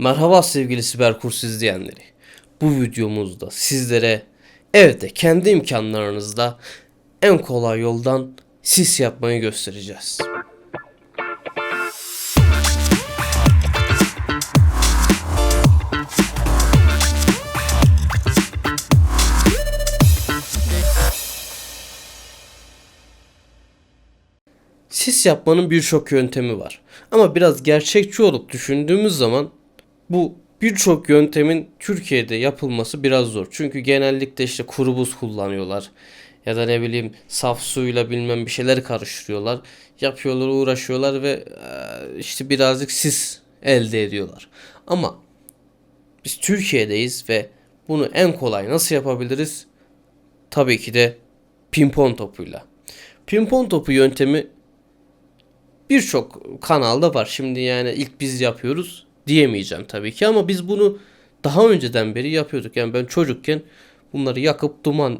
Merhaba sevgili siber kurs izleyenleri. Bu videomuzda sizlere evde kendi imkanlarınızda en kolay yoldan sis yapmayı göstereceğiz. Sis yapmanın birçok yöntemi var. Ama biraz gerçekçi olup düşündüğümüz zaman bu birçok yöntemin Türkiye'de yapılması biraz zor. Çünkü genellikle işte kuru buz kullanıyorlar. Ya da ne bileyim saf suyla bilmem bir şeyler karıştırıyorlar. Yapıyorlar, uğraşıyorlar ve işte birazcık sis elde ediyorlar. Ama biz Türkiye'deyiz ve bunu en kolay nasıl yapabiliriz? Tabii ki de pimpon topuyla. Pimpon topu yöntemi birçok kanalda var. Şimdi yani ilk biz yapıyoruz diyemeyeceğim tabii ki ama biz bunu daha önceden beri yapıyorduk. Yani ben çocukken bunları yakıp duman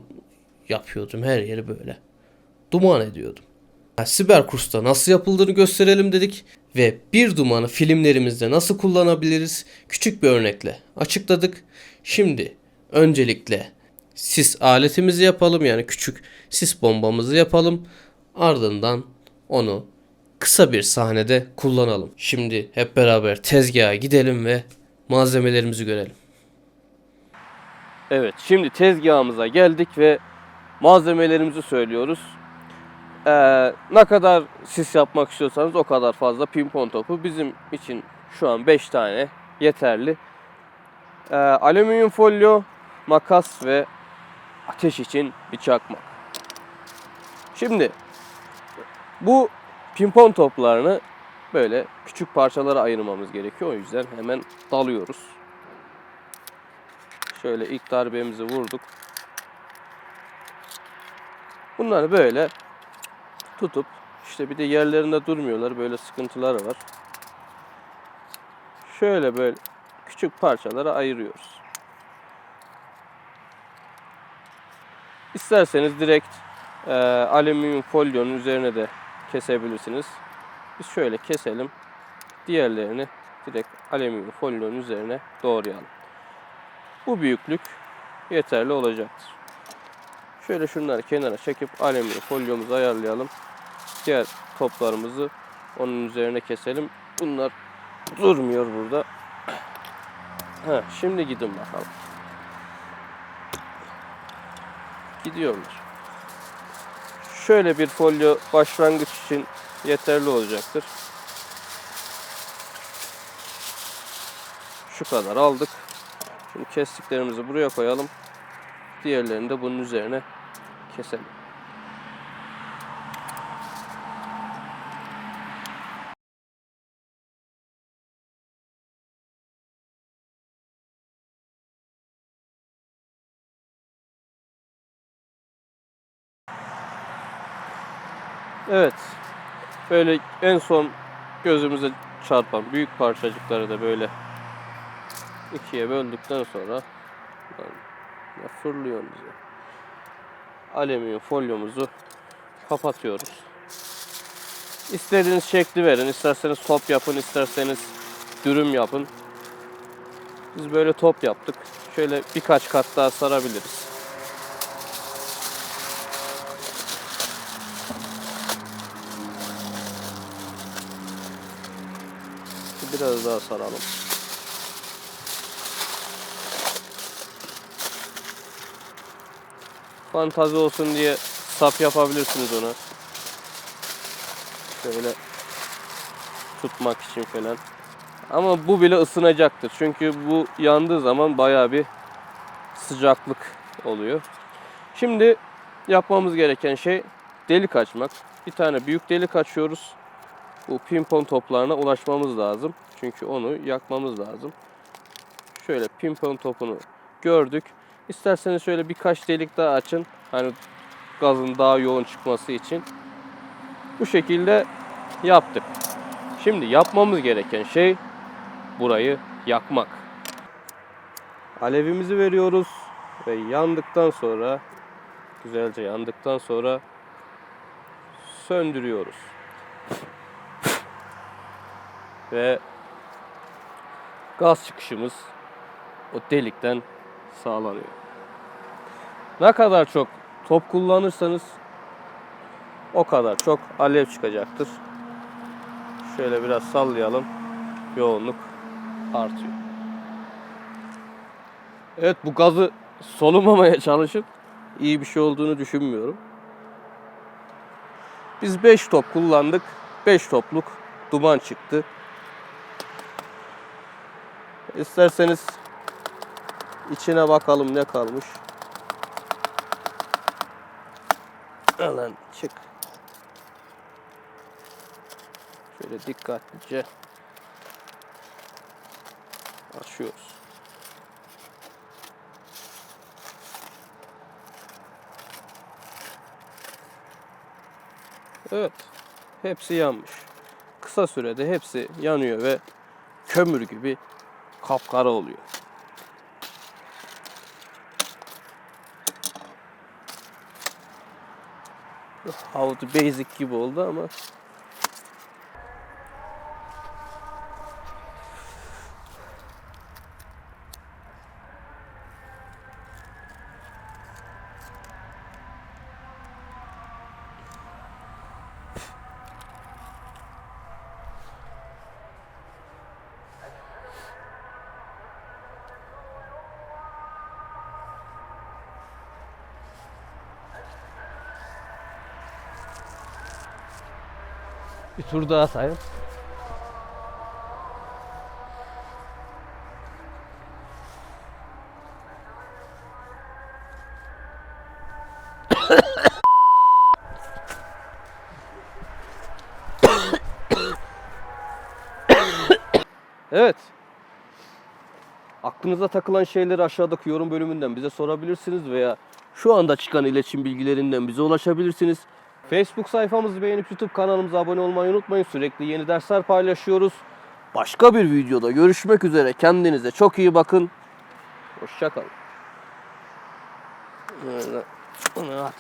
yapıyordum her yeri böyle. Duman ediyordum. Yani siber kursta nasıl yapıldığını gösterelim dedik ve bir dumanı filmlerimizde nasıl kullanabiliriz küçük bir örnekle açıkladık. Şimdi öncelikle sis aletimizi yapalım yani küçük sis bombamızı yapalım. Ardından onu kısa bir sahnede kullanalım. Şimdi hep beraber tezgaha gidelim ve malzemelerimizi görelim. Evet, şimdi tezgahımıza geldik ve malzemelerimizi söylüyoruz. Ee, ne kadar sis yapmak istiyorsanız o kadar fazla pimpon topu. Bizim için şu an 5 tane yeterli. Ee, alüminyum folyo, makas ve ateş için bir çakmak. Şimdi bu pimpon toplarını böyle küçük parçalara ayırmamız gerekiyor. O yüzden hemen dalıyoruz. Şöyle ilk darbemizi vurduk. Bunları böyle tutup işte bir de yerlerinde durmuyorlar. Böyle sıkıntıları var. Şöyle böyle küçük parçalara ayırıyoruz. İsterseniz direkt e, alüminyum folyonun üzerine de kesebilirsiniz. Biz şöyle keselim. Diğerlerini direkt alüminyum folyonun üzerine doğrayalım. Bu büyüklük yeterli olacaktır. Şöyle şunları kenara çekip alüminyum folyomuzu ayarlayalım. Diğer toplarımızı onun üzerine keselim. Bunlar durmuyor burada. Ha, şimdi gidin bakalım. Gidiyorlar. Şöyle bir folyo başlangıç için yeterli olacaktır. Şu kadar aldık. Şimdi kestiklerimizi buraya koyalım. Diğerlerini de bunun üzerine keselim. Evet. Böyle en son gözümüze çarpan büyük parçacıkları da böyle ikiye böldükten sonra ya fırlıyorsunuz ya. Alüminyum folyomuzu kapatıyoruz. İstediğiniz şekli verin. İsterseniz top yapın, isterseniz dürüm yapın. Biz böyle top yaptık. Şöyle birkaç kat daha sarabiliriz. Biraz daha saralım. Fantazi olsun diye sap yapabilirsiniz ona. Şöyle tutmak için falan. Ama bu bile ısınacaktır. Çünkü bu yandığı zaman bayağı bir sıcaklık oluyor. Şimdi yapmamız gereken şey delik açmak. Bir tane büyük delik açıyoruz. Bu pimpon toplarına ulaşmamız lazım. Çünkü onu yakmamız lazım. Şöyle pimpon topunu gördük. İsterseniz şöyle birkaç delik daha açın. Hani gazın daha yoğun çıkması için. Bu şekilde yaptık. Şimdi yapmamız gereken şey burayı yakmak. Alevimizi veriyoruz ve yandıktan sonra güzelce yandıktan sonra söndürüyoruz. Ve gaz çıkışımız o delikten sağlanıyor. Ne kadar çok top kullanırsanız o kadar çok alev çıkacaktır. Şöyle biraz sallayalım. Yoğunluk artıyor. Evet bu gazı solumamaya çalışıp iyi bir şey olduğunu düşünmüyorum. Biz 5 top kullandık. 5 topluk duman çıktı. İsterseniz içine bakalım ne kalmış. Alan çık. Şöyle dikkatlice açıyoruz. Evet. Hepsi yanmış. Kısa sürede hepsi yanıyor ve kömür gibi kapkara oluyor. How basic gibi oldu ama bir tur daha sayın. Evet. Aklınıza takılan şeyleri aşağıdaki yorum bölümünden bize sorabilirsiniz veya şu anda çıkan iletişim bilgilerinden bize ulaşabilirsiniz. Facebook sayfamızı beğenip YouTube kanalımıza abone olmayı unutmayın. Sürekli yeni dersler paylaşıyoruz. Başka bir videoda görüşmek üzere. Kendinize çok iyi bakın. Hoşçakalın. Bunu.